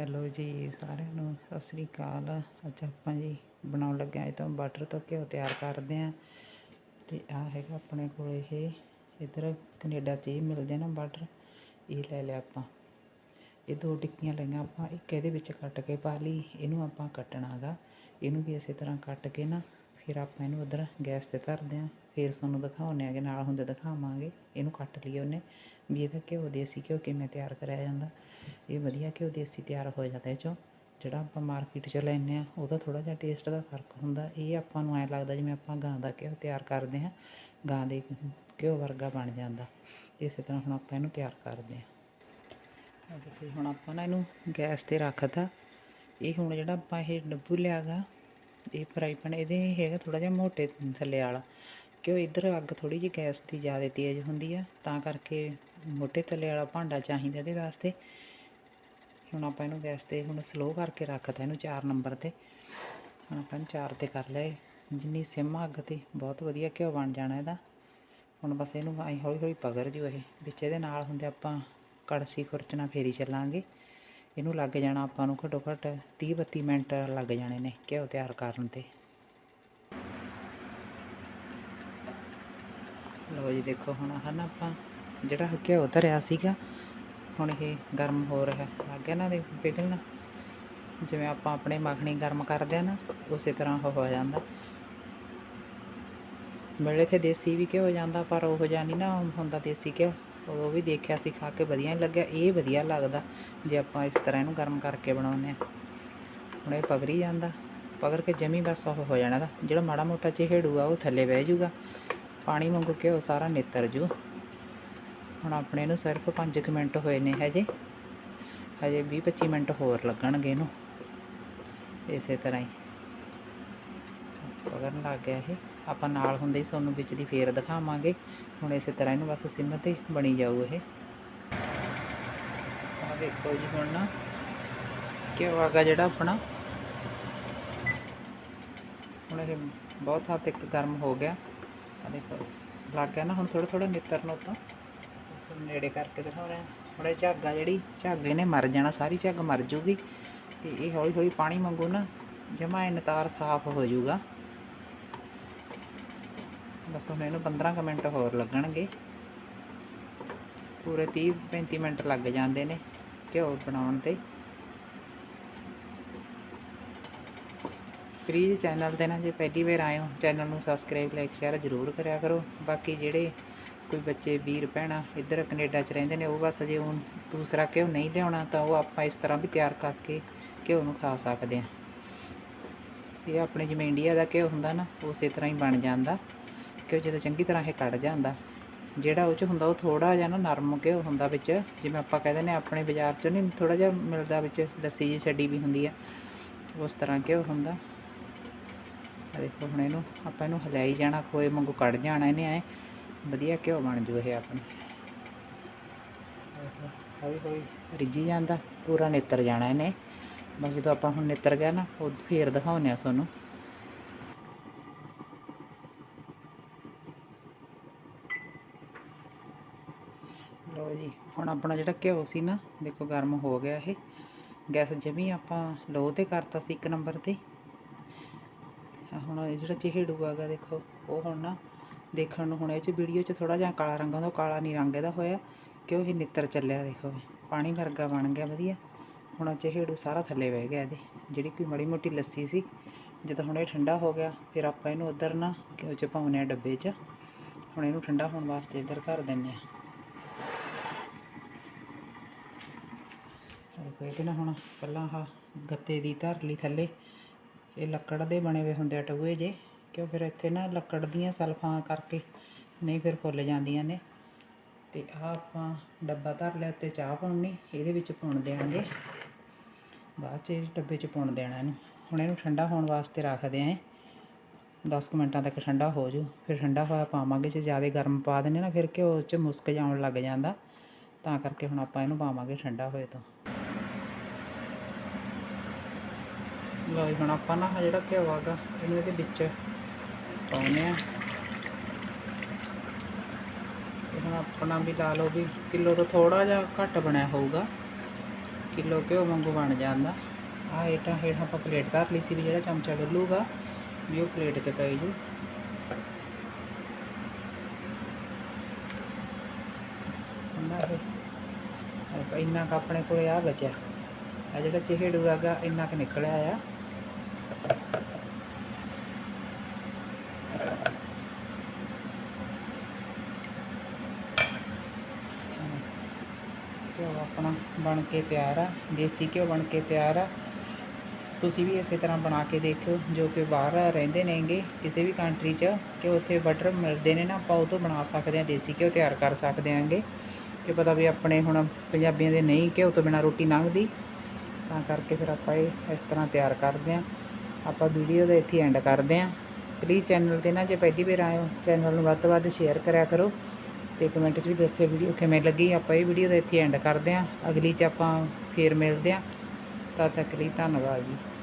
Hello ਜੀ, ਸਾਰਿਆਂ ਨੂੰ ਸਤਿ ਸ੍ਰੀ ਅਕਾਲ। ਅੱਜ ਆਪਾਂ ਜੀ ਬਣਾਉਣ ਲੱਗੇ ਹਾਂ ਤਾਂ ਬਟਰ ਤੋਂ ਘਿਓ ਤਿਆਰ ਕਰਦੇ ਹਾਂ। ਤੇ ਆ ਹੈਗਾ ਆਪਣੇ ਕੋਲ ਇਹ, ਇਧਰ ਕੈਨੇਡਾ 'ਚ ਹੀ ਮਿਲਦੇ ਨਾ ਬਟਰ ਇਹ ਲੈ ਲਿਆ ਆਪਾਂ। ਇਹ ਦੋ ਟਿੱਕੀਆਂ ਲਈਆਂ ਆਪਾਂ, ਇੱਕ ਇਹਦੇ ਵਿੱਚ ਕੱਟ ਕੇ ਪਾ ਲਈ, ਇਹਨੂੰ ਆਪਾਂ ਕੱਟਣਾਗਾ ਇਹਨੂੰ ਵੀ ਇਸੇ ਤਰ੍ਹਾਂ ਕੱਟ ਕੇ ਨਾ ਫਿਰ ਆਪਾਂ ਇਹਨੂੰ ਉਧਰ ਗੈਸ ਤੇ ਧਰਦੇ ਹਾਂ। ਫਿਰ ਤੁਹਾਨੂੰ ਦਿਖਾਉਂਦੇ ਆਗੇ ਨਾਲ ਹੁੰਦੇ ਦਿਖਾਵਾਂਗੇ। ਇਹਨੂੰ ਕੱਟ ਲਈਏ ਉਹਨੇ। ਵੀ ਇਹਦਾ ਘਿਓ ਦੇਸੀ ਘਿਓ ਕਿਵੇਂ ਤਿਆਰ ਕਰਿਆ ਜਾਂਦਾ। ਇਹ ਵਧੀਆ ਘਿਓ ਦੇਸੀ ਤਿਆਰ ਹੋ ਜਾਂਦਾ ਇਹ 'ਚੋਂ। ਜਿਹੜਾ ਆਪਾਂ ਮਾਰਕੀਟ 'ਚ ਲੈਂਦੇ ਆ ਉਹਦਾ ਥੋੜਾ ਜਿਹਾ ਟੇਸਟ ਦਾ ਫ਼ਰਕ ਹੁੰਦਾ। ਇਹ ਆਪਾਂ ਨੂੰ ਐਂ ਲੱਗਦਾ ਜਿਵੇਂ ਆਪਾਂ ਗਾਂ ਦਾ ਘਿਓ ਤਿਆਰ ਕਰਦੇ ਹਾਂ। ਗਾਂ ਦੇ ਘਿਓ ਵਰਗਾ ਬਣ ਜਾਂਦਾ। ਇਸੇ ਤਰ੍ਹਾਂ ਹੁਣ ਆਪਾਂ ਇਹਨੂੰ ਤਿਆਰ ਕਰਦੇ ਹਾਂ। ਦੇਖੋ ਹੁਣ ਆਪਾਂ ਨਾ ਇਹਨੂੰ ਗੈਸ ਤੇ ਰੱਖਤਾ। ਇਹ ਹੁਣ ਜਿਹੜਾ ਆਪਾਂ ਇਹ ਡੱਬੂ ਲਿਆਗਾ ਇਹ ਫਰਾਈ ਪੈਨ ਇਹਦੇ ਹੈਗਾ ਥੋੜਾ ਜਿਹਾ ਮੋਟੇ ਥੱਲੇ ਵਾਲਾ। ਕਿਉਂ ਇੱਧਰ ਅੱਗ ਥੋੜੀ ਜਿਹੀ ਗੈਸ ਦੀ ਜ਼ਿਆਦਾ ਤੇਜ਼ ਹੁੰਦੀ ਆ, ਤਾਂ ਕਰਕੇ ਮੋਟੇ ਥੱਲੇ ਵਾਲਾ ਭਾਂਡਾ ਚਾਹੀਦਾ ਇਹਦੇ ਵਾਸਤੇ। ਹੁਣ ਆਪਾਂ ਇਹਨੂੰ ਗੈਸ ਤੇ ਹੁਣ ਸਲੋ ਕਰਕੇ ਰੱਖਤਾ ਇਹਨੂੰ 4 ਨੰਬਰ ਤੇ। ਹੁਣ ਆਪਾਂ ਇਹਨੂੰ 4 ਤੇ ਕਰ ਲਏ। ਜਿੰਨੀ ਸਿਮ ਅੱਗ ਤੇ ਬਹੁਤ ਵਧੀਆ ਘਿਓ ਬਣ ਜਾਣਾ ਇਹਦਾ। ਹੁਣ ਬਸ ਇਹਨੂੰ ਆਈ ਹੌਲੀ ਹੌਲੀ ਪਗਰ ਜੂ ਇਹ। ਵਿੱਚ ਇਹਦੇ ਨਾਲ ਹੁੰਦੇ ਆਪਾਂ ਕੜਸੀ ਖੁਰਚਣਾ ਫੇਰੀ ਚੱਲਾਂਗੇ। ਇਹਨੂੰ ਲੱਗ ਜਾਣਾ ਆਪਾਂ ਨੂੰ ਘੱਟੋ ਘੱਟ 30 32 ਮਿੰਟ ਲੱਗ ਜਾਣੇ ਨੇ ਘਿਓ ਤਿਆਰ ਕਰਨ ਤੇ। ਲਓ ਜੀ ਦੇਖੋ ਹੁਣ ਆਹ ਨਾ ਆਪਾਂ ਜਿਹੜਾ ਘਿਓ ਧਰਿਆ ਸੀਗਾ, ਹੁਣ ਇਹ ਗਰਮ ਹੋ ਰਿਹਾ। ਲੱਗ ਗਿਆ ਨਾ ਦੇ ਪਿਘਲਣਾ। ਜਿਵੇਂ ਆਪਾਂ ਆਪਣੇ ਮੱਖਣੀ ਗਰਮ ਕਰਦੇ ਆ ਨਾ, ਉਸੇ ਤਰ੍ਹਾਂ ਉਹ ਹੋ ਜਾਂਦਾ। ਮਿਲੇ ਤੇ ਦੇਸੀ ਵੀ ਘਿਓ ਜਾਂਦਾ, ਪਰ ਉਹ ਜਿਹਾ ਨਹੀਂ ਨਾ ਹੁੰਦਾ ਦੇਸੀ ਘਿਓ। ਉਹ ਵੀ ਦੇਖਿਆ ਸੀ, ਖਾ ਕੇ ਵਧੀਆ ਨਹੀਂ ਲੱਗਿਆ। ਇਹ ਵਧੀਆ ਲੱਗਦਾ ਜੇ ਆਪਾਂ ਇਸ ਤਰ੍ਹਾਂ ਇਹਨੂੰ ਗਰਮ ਕਰਕੇ ਬਣਾਉਂਦੇ ਆ ਹੁਣ ਇਹ ਪਗਰੀ ਜਾਂਦਾ। ਪਗਰ ਕੇ ਜਮੀ ਬਸ ਉਹ ਹੋ ਜਾਣਾ ਗਾ। ਜਿਹੜਾ ਮਾੜਾ ਮੋਟਾ ਚਿਹੜੂਗਾ ਉਹ ਥੱਲੇ ਬਹਿ ਜਾਊਗਾ ਪਾਣੀ ਵਾਂਗੂ ਘਿਓ ਸਾਰਾ ਨਿੱਤਰ ਜੂ। ਹੁਣ ਆਪਣੇ ਨੂੰ ਸਿਰਫ 5 ਮਿੰਟ ਹੋਏ ਨੇ ਹਜੇ। ਹਜੇ 20 25 ਮਿੰਟ ਹੋਰ ਲੱਗਣਗੇ ਇਹਨੂੰ। ਇਸੇ ਤਰ੍ਹਾਂ ਹੀ। ਪਗਰਨ ਲੱਗ ਗਿਆ ਇਹ। ਆਪਾਂ ਨਾਲ ਹੁੰਦੇ ਹੀ ਤੁਹਾਨੂੰ ਵਿੱਚ ਦੀ ਫੇਰ ਦਿਖਾਵਾਂਗੇ। ਹੁਣ ਇਸੇ ਤਰ੍ਹਾਂ ਇਹਨੂੰ ਬਸ ਸਿਮ ਤੇ ਬਣੀ ਜਾਊ ਇਹ। ਆ ਦੇਖੋ ਜੀ ਹੁਣ ਨਾ, ਘਿਓ ਆਗਾ ਜਿਹੜਾ ਆਪਣਾ। ਹੁਣ ਇਹ ਬਹੁਤ ਹੱਦ ਤੱਕ ਗਰਮ ਹੋ ਗਿਆ। ਆ ਦੇਖੋ, ਲੱਗ ਗਿਆ ਨਾ ਹੁਣ ਥੋੜਾ ਥੋੜਾ ਨਿੱਤਰ ਨੂੰ ਤਾਂ ਨੇੜੇ ਕਰਕੇ ਦਿਖਾ ਰਿਹਾ ਹੁਣ ਇਹ ਝੱਗ ਆ ਜਿਹੜੀ, ਝੱਗ ਇਹਨੇ ਮਰ ਜਾਣਾ, ਸਾਰੀ ਝੱਗ ਮਰ ਜੂਗੀ। ਤੇ ਇਹ ਹੌਲੀ ਹੌਲੀ ਪਾਣੀ ਮੰਗੂ ਨਾ ਜਮਾ ਇਹ ਨਤਾਰ ਸਾਫ਼ ਹੋ ਜਾਊਗਾ ਬਸ ਹੁਣ ਇਹਨੂੰ 15 ਕੁ ਮਿੰਟ ਹੋਰ ਲੱਗਣਗੇ। ਪੂਰੇ 30 35 ਮਿੰਟ ਲੱਗ ਜਾਂਦੇ ਨੇ ਘਿਓ ਬਣਾਉਣ ਤੇ। ਪਲੀਜ਼ ਚੈਨਲ ਤੇ ਨਾ ਜੇ ਪਹਿਲੀ ਵਾਰ ਆਏ ਹੋ, ਚੈਨਲ ਨੂੰ ਸਬਸਕ੍ਰਾਈਬ ਲਾਈਕ ਸ਼ੇਅਰ ਜ਼ਰੂਰ ਕਰਿਆ ਕਰੋ। ਬਾਕੀ ਜਿਹੜੇ ਕੋਈ ਬੱਚੇ, ਵੀਰ, ਭੈਣਾਂ ਇੱਧਰ ਕੈਨੇਡਾ 'ਚ ਰਹਿੰਦੇ ਨੇ, ਉਹ ਬਸ ਜੇ ਹੁਣ ਦੂਸਰਾ ਘਿਓ ਨਹੀਂ ਲਿਆਉਣਾ ਤਾਂ ਉਹ ਆਪਾਂ ਇਸ ਤਰ੍ਹਾਂ ਵੀ ਤਿਆਰ ਕਰਕੇ ਘਿਓ ਨੂੰ ਖਾ ਸਕਦੇ ਆ ਇਹ ਆਪਣੇ ਜਿਵੇਂ ਇੰਡੀਆ ਦਾ ਘਿਓ ਹੁੰਦਾ ਨਾ, ਉਸੇ ਤਰ੍ਹਾਂ ਹੀ ਬਣ ਜਾਂਦਾ। ਕਿ ਜਦੋਂ ਚੰਗੀ ਤਰ੍ਹਾਂ ਇਹ ਕੱਢ ਜਾਂਦਾ ਜਿਹੜਾ ਉਹ ਚ ਹੁੰਦਾ ਉਹ ਥੋੜਾ ਜਿਹਾ ਨਾ ਨਰਮ ਘਿਓ ਹੁੰਦਾ ਵਿੱਚ ਜਿਵੇਂ ਆਪਾਂ ਕਹਿੰਦੇ ਨੇ ਆਪਣੇ ਬਾਜ਼ਾਰ ਚੋਂ ਨਹੀਂ ਥੋੜਾ ਜਿਹਾ ਮਿਲਦਾ ਵਿੱਚ ਲੱਸੀ ਜਿਹੀ ਛੱਡੀ ਵੀ ਹੁੰਦੀ ਆ ਉਸ ਤਰ੍ਹਾਂ ਘਿਓ ਹੁੰਦਾ। ਆ ਦੇਖੋ ਹੁਣ ਇਹਨੂੰ ਆਪਾਂ ਇਹਨੂੰ ਹਿਲਾਈ ਜਾਣਾ ਖੋਏ ਵਾਂਗੂ ਕੱਢ ਜਾਣਾ ਇਹਨੇ ਐ ਵਧੀਆ ਘਿਓ ਬਣ ਜੂ ਇਹ ਆਪਣੇ। ਹੌਲੀ ਹੌਲੀ। ਰਿੱਝੀ ਜਾਂਦਾ ਪੂਰਾ ਨਿੱਤਰ ਜਾਣਾ ਇਹਨੇ। ਬਸ ਜਦੋਂ ਆਪਾਂ ਹੁਣ ਨਿੱਤਰ ਗਿਆ ਨਾ ਉਹ ਫੇਰ ਦਿਖਾਉਂਦੇ ਆ ਤੁਹਾਨੂੰ। ਲਓ ਜੀ, ਹੁਣ ਆਪਣਾ ਜਿਹੜਾ ਘਿਓ ਸੀ ਨਾ, ਦੇਖੋ ਗਰਮ ਹੋ ਗਿਆ ਇਹ। ਗੈਸ ਜਮੀ ਆਪਾਂ ਲੋ ਤੇ ਕਰਤਾ ਸੀ ਇੱਕ ਨੰਬਰ ਤੇ। ਹੁਣ ਇਹ ਜਿਹੜਾ ਚਿਹੜੂ ਆਗਾ ਦੇਖੋ, ਉਹ ਹੁਣ ਨਾ ਦੇਖਣ ਨੂੰ ਹੁਣ ਇਹ ਚ ਵੀਡੀਓ ਚ ਥੋੜਾ ਜਿਹਾ ਕਾਲਾ ਰੰਗ ਹੁੰਦਾ ਉਹ ਕਾਲਾ ਨਹੀਂ ਰੰਗ ਇਹਦਾ ਹੋਇਆ। ਕਿਉਂ ਇਹ ਨਿੱਤਰ ਚੱਲਿਆ, ਦੇਖੋ, ਪਾਣੀ ਵਰਗਾ ਬਣ ਗਿਆ, ਵਧੀਆ। ਹੁਣ ਚਿਹੜੂ ਸਾਰਾ ਥੱਲੇ ਬਹਿ ਗਿਆ ਇਹਦੇ, ਜਿਹੜੀ ਕੋਈ ਮੜੀ ਮੋਟੀ ਲੱਸੀ ਸੀ। ਜਦੋਂ ਹੁਣ ਇਹ ਠੰਡਾ ਹੋ ਗਿਆ, ਫਿਰ ਆਪਾਂ ਇਹਨੂੰ ਉਧਰ ਨਾ ਘਿਓ ਚ ਪਾਉਨੇ ਆ ਡੱਬੇ 'ਚ। ਹੁਣ ਇਹਨੂੰ ਠੰਡਾ ਹੋਣ ਵਾਸਤੇ ਇੱਧਰ ਧਰ ਦਿੰਨੇ ਆ ਦੇਖੋ ਇਹਦੇ ਨਾਲ ਹੁਣ ਪਹਿਲਾਂ ਆਹ ਗੱਤੇ ਦੀ ਧਰ ਲਈ ਥੱਲੇ। ਇਹ ਲੱਕੜ ਦੇ ਬਣੇ ਹੋਏ ਹੁੰਦੇ ਆ ਟੂਏ ਜੇ, ਕਿਉਂ ਫਿਰ ਇੱਥੇ ਨਾ ਲੱਕੜ ਦੀਆਂ ਸਲਫਾਂ ਕਰਕੇ ਨਹੀਂ ਫਿਰ ਫੁੱਲ ਜਾਂਦੀਆਂ ਨੇ। ਤੇ ਆਹ ਆਪਾਂ ਡੱਬਾ ਧਰ ਲਿਆ, ਉੱਤੇ ਚਾਹ ਪਾਉਣੀ, ਇਹਦੇ ਵਿੱਚ ਪਾਉਣ ਦੇਾਂਗੇ ਬਾਅਦ ਚ ਡੱਬੇ 'ਚ ਪਾਉਣ ਦੇਣਾ ਇਹਨੂੰ। ਹੁਣ ਇਹਨੂੰ ਠੰਡਾ ਹੋਣ ਵਾਸਤੇ ਰੱਖਦੇ ਆਂ। 10 ਕੁ ਮਿੰਟਾਂ ਤੱਕ ਠੰਡਾ ਹੋ ਜੂ। ਫਿਰ ਠੰਡਾ ਹੋਇਆ ਪਾਵਾਂਗੇ, ਜੇ ਜ਼ਿਆਦਾ ਗਰਮ ਪਾ ਦਿੰਦੇ ਨਾ ਫਿਰ ਘਿਓ 'ਚ ਮੁਸਕ ਜਾਉਣ ਲੱਗ ਜਾਂਦਾ। ਤਾਂ ਕਰਕੇ ਹੁਣ ਆਪਾਂ ਇਹਨੂੰ ਪਾਵਾਂਗੇ ਠੰਡਾ ਹੋਏ ਤੋਂ। ਲਓ ਜੀ, ਹੁਣ ਆਪਾਂ ਨਾ ਆਹ ਜਿਹੜਾ ਘਿਓ ਆਗਾ ਇਹਨੂੰ ਇਹਦੇ ਵਿੱਚ ਪਾਉਨੇ ਆ ਤੇ ਹੁਣ ਆਪਣਾ ਵੀ ਲਾ ਲਓ ਵੀ ਕਿਲੋ ਤੋਂ ਥੋੜਾ ਜਿਹਾ ਘੱਟ ਬਣਿਆ ਹੋਊਗਾ। ਕਿਲੋ ਘਿਓ ਵਾਂਗੂ ਬਣ ਜਾਂਦਾ। ਆ ਹੇਠਾਂ ਹੇਠਾਂ ਆਪਾਂ ਪਲੇਟ ਧਰ ਲਈ ਸੀ ਵੀ ਜਿਹੜਾ ਚਮਚਾ ਡੁੱਲੂਗਾ, ਵੀ ਉਹ ਪਲੇਟ 'ਚ ਪੈ ਜੂ। ਇੰਨਾ ਕੁ ਆਪਣੇ ਕੋਲੇ ਆ ਬਚਿਆ। ਆ ਜਿਹੜਾ ਚਿਹੜੂ ਹੈਗਾ, ਇੰਨਾ ਕੁ ਨਿਕਲਿਆ ਆ ਘਿਓ ਆਪਣਾ ਬਣ ਕੇ ਤਿਆਰ ਆ, ਦੇਸੀ ਘਿਓ ਬਣ ਕੇ ਤਿਆਰ ਆ। ਤੁਸੀਂ ਵੀ ਇਸੇ ਤਰ੍ਹਾਂ ਬਣਾ ਕੇ ਦੇਖਿਓ, ਜੋ ਕਿ ਬਾਹਰ ਰਹਿੰਦੇ ਨੇਗੇ, ਕਿਸੇ ਵੀ ਕੰਟਰੀ 'ਚ, ਕਿ ਉੱਥੇ ਬਟਰ ਮਿਲਦੇ ਨੇ ਨਾ, ਆਪਾਂ ਉਹ ਤੋਂ ਬਣਾ ਸਕਦੇ ਹਾਂ, ਦੇਸੀ ਘਿਓ ਤਿਆਰ ਕਰ ਸਕਦੇ ਆਂਗੇ ਕਿ ਪਤਾ ਵੀ ਆਪਣੇ ਹੁਣ ਪੰਜਾਬੀਆਂ ਦੇ ਨਹੀਂ ਘਿਓ ਤੋਂ ਬਿਨਾ ਰੋਟੀ ਲੰਘਦੀ, ਤਾਂ ਕਰਕੇ ਫਿਰ ਆਪਾਂ ਇਹ ਇਸ ਤਰ੍ਹਾਂ ਤਿਆਰ ਕਰਦੇ ਹਾਂ। ਆਪਾਂ ਵੀਡੀਓ ਦਾ ਇੱਥੇ ਐਂਡ ਕਰਦੇ ਹਾਂ। ਪਲੀਜ਼ ਚੈਨਲ ਤੇ ਨਾ ਜੇ ਪਹਿਲੀ ਵਾਰ ਆਏ ਹੋ ਚੈਨਲ ਨੂੰ ਵੱਧ ਤੋਂ ਵੱਧ ਸ਼ੇਅਰ ਕਰਿਆ ਕਰੋ। ਤੇ ਕਮੈਂਟ 'ਚ ਵੀ ਦੱਸਿਓ ਵੀਡੀਓ ਕਿਵੇਂ ਲੱਗੀ, ਆਪਾਂ ਇਹ ਵੀਡੀਓ ਦਾ ਇੱਥੇ ਐਂਡ ਕਰਦੇ ਹਾਂ। ਅਗਲੀ 'ਚ ਆਪਾਂ ਫੇਰ ਮਿਲਦੇ ਹਾਂ। ਤਦ ਤੱਕ ਲਈ ਧੰਨਵਾਦ ਜੀ।